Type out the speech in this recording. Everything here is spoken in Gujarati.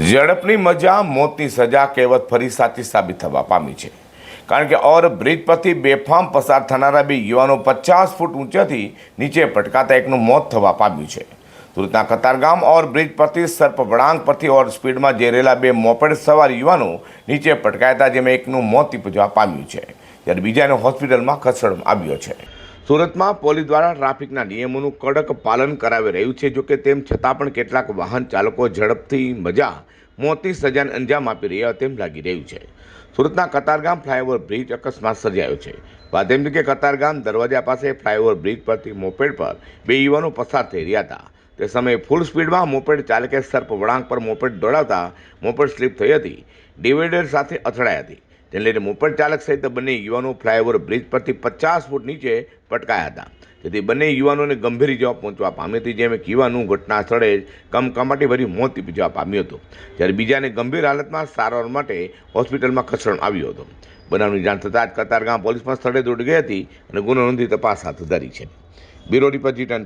ઝડપની મજા, મોતની સજા કહેવત ફરી સાચી સાબિત થવા પામી છે. કારણ કે ઓર બ્રિજ પરથી બેફામ પસાર થનારા બે યુવાનો પચાસ ફૂટ ઊંચાથી નીચે પટકાતા એકનું મોત થવા પામ્યું છે. સુરતના કતારગામ ઓર બ્રિજ પરથી સર્પ વળાંક પરથી ઓર સ્પીડમાં જેરેલા બે મોપેડ સવાર યુવાનો નીચે પટકાયતા જેમાં એકનું મોત નીપજવા પામ્યું છે. જ્યારે બીજાને હોસ્પિટલમાં ખસેડવામાં આવ્યો છે. સુરતમાં પોલીસ દ્વારા ટ્રાફિકના નિયમોનું કડક પાલન કરાવી રહ્યું છે. જોકે તેમ છતાં પણ કેટલાક વાહન ચાલકો ઝડપથી મજા મોતની સજાને અંજામ આપી રહ્યા હોય તેમ લાગી રહ્યું છે. સુરતના કતારગામ ફ્લાયઓવર બ્રિજ અકસ્માત સર્જાયો છે. વાત કે કતારગામ દરવાજા પાસે ફ્લાયઓવર બ્રિજ પરથી મોપેડ પર બે યુવાનો પસાર થઈ રહ્યા હતા. તે સમયે ફૂલ સ્પીડમાં મોપેડ ચાલકે સર્પ વળાંક પર મોપેડ દોડાવતા મોપેડ સ્લીપ થઈ હતી. ડિવાઈડર સાથે અથડાઈ હતી. તેને લઈને મોપર ચાલક સહિત બંને યુવાનો ફ્લાયઓવર બ્રિજ પરથી પચાસ ફૂટ નીચે પટકાયા હતા. તેથી બંને યુવાનોને ગંભીર ઇજાઓ પહોંચવા પામી હતી, જેમ એક યુવાનનું ઘટના સ્થળે જ કમકમાટી ભરી મોત નીપજવા પામ્યું હતું. જ્યારે બીજાને ગંભીર હાલતમાં સારવાર માટે હોસ્પિટલમાં ખસેડવામાં આવ્યો હતો. બનાવની જાણ થતાં જ કતારગામ પોલીસ પણ સ્થળે દોડી ગઈ હતી અને ગુનો નોંધી તપાસ હાથ ધરી છે. બ્યુરો રિપોર્ટ જી ટેન